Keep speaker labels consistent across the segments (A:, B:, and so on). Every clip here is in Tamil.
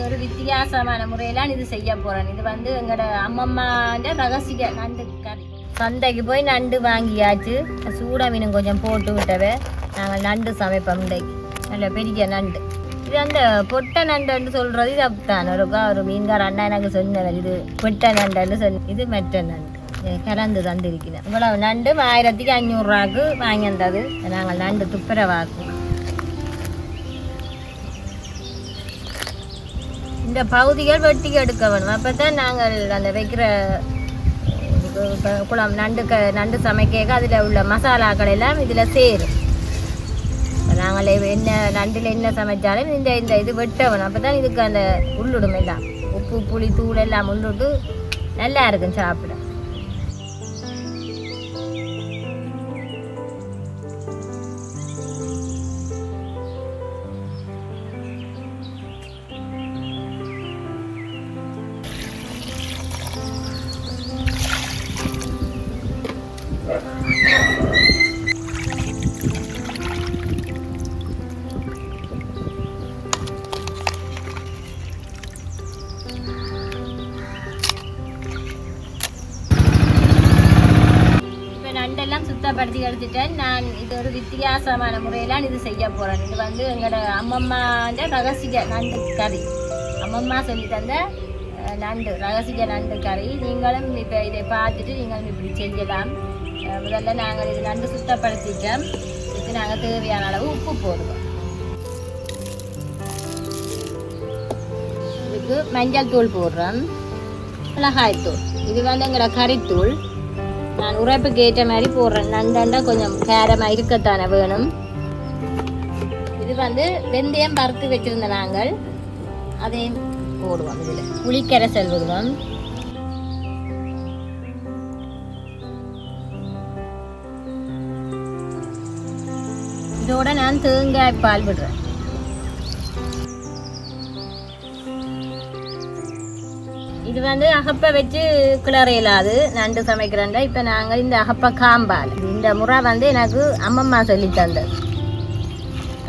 A: ஒரு வித்தியாசமான முறையில இது செய்ய போகிறேன் இது வந்து எங்களோட அம்மம்மாண்ட ரகசிய நண்டு கறி சந்தைக்கு போய் நண்டு வாங்கியாச்சு சூட மீன் கொஞ்சம் போட்டு விட்டவே நாங்கள் நண்டு சமைப்போம் இன்றைக்கு நல்ல பெரிய நண்டு இது அந்த பொட்டை நண்டுன்னு சொல்கிறது இது அப்படித்தான் ஒரு ஒரு மீன்கார அண்ணா எனக்கு சொன்னவர் இது பொட்டை நண்டுன்னு சொன்ன இது மெட்ட நண்டு கலந்து தந்திருக்கிறேன் இவ்வளவு நண்டு ஆயிரத்துக்கு அஞ்சூறுரூவாக்கு வாங்கி வந்தது நாங்கள் நண்டு துப்புரவாக்குவோம் இந்த பகுதிகள் வெட்டி எடுக்க வேணும் அப்போ தான் நாங்கள் அந்த வைக்கிற குளம் நண்டு க நண்டு சமைக்க அதில் உள்ள மசாலாக்கள் எல்லாம் இதில் சேரும். நாங்கள் என்ன நண்டில் என்ன சமைச்சாலும் இந்த இந்த இது வெட்ட வேணும் அப்போ தான் இதுக்கு அந்த உள்ளுடும் எல்லாம். உப்பு புளி தூள் எல்லாம் உள்ளுட்டு நல்லா இருக்கும் சாப்பிட. ரெண்டெல்லாம் சுத்தப்படுத்தி எடுத்துட்டேன் நான் இது ஒரு வித்தியாசமான முறையெல்லாம் இது செய்ய போகிறேன் இது வந்து எங்களோட அம்மம்மாண்ட ரகசிய நண்டு கறி. அம்மம்மா சொல்லி தந்த நண்டு ரகசிய நண்டு கறி. நீங்களும் இப்போ இதை பார்த்துட்டு நீங்களும் இப்படி செஞ்சலாம். முதல்ல நாங்கள் இது நண்டு சுத்தப்படுத்திட்டோம். இதுக்கு நாங்கள் தேவையான அளவு உப்பு போடுவோம். இதுக்கு மஞ்சள் தூள் போடுறோம். மிளகாய் தூள் இது வந்து எங்களோட கறித்தூள். நான் உரைப்புக்கு ஏற்ற மாதிரி போடுறேன். நண்டண்டா கொஞ்சம் கேரமாக இருக்கத்தானே வேணும். இது வந்து வெந்தயம் பருத்து வச்சிருந்த நாங்கள். அதையும் போடுவோம் இதில். புளிக்கரைசல் விடுவோம் இதோட நான் தேங்காய் பால் விடுறேன். இது வந்து அகப்பை வச்சு கிளறையிலாது நண்டு சமைக்கிறேன்டா இப்போ நாங்கள் இந்த அகப்பை காம்பால் இந்த முறை வந்து எனக்கு அம்மம்மா சொல்லி தந்தது.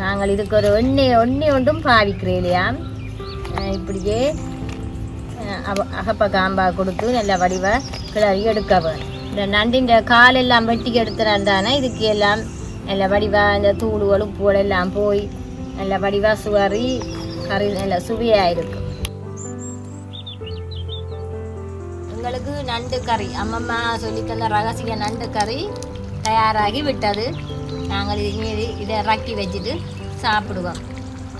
A: நாங்கள் இதுக்கு ஒரு எண்ணெய் எண்ணெய் ஒன்றும் பாவிக்கிறேன் இல்லையா? இப்படியே அகப்பை காம்பா கொடுத்து நல்ல வடிவ கிளறி எடுக்க வேணும். இந்த நண்டின் கால் எல்லாம் வெட்டி எடுத்துறாந்தானே இதுக்கு எல்லாம் நல்ல வடிவாக இந்த தூள் உழுப்புகள் எல்லாம் போய் நல்ல வடிவாக சுவரி கறி நல்ல சுவையாக இருக்கும். எங்களுக்கு நண்டு கறி. அம்மம்மா சொல்லித்தந்த ரகசிய நண்டு கறி தயாராகி விட்டது. நாங்கள் இது இதை இறக்கி வச்சுட்டு சாப்பிடுவோம்.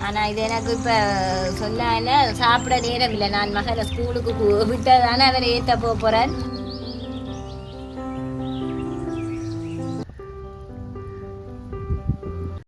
A: ஆனால் இது எனக்கு இப்போ சொல்ல சாப்பிட நேரம் இல்லை நான் மகளை ஸ்கூலுக்கு விட்டதானே அவரை ஏற்ற போக போகிறேன்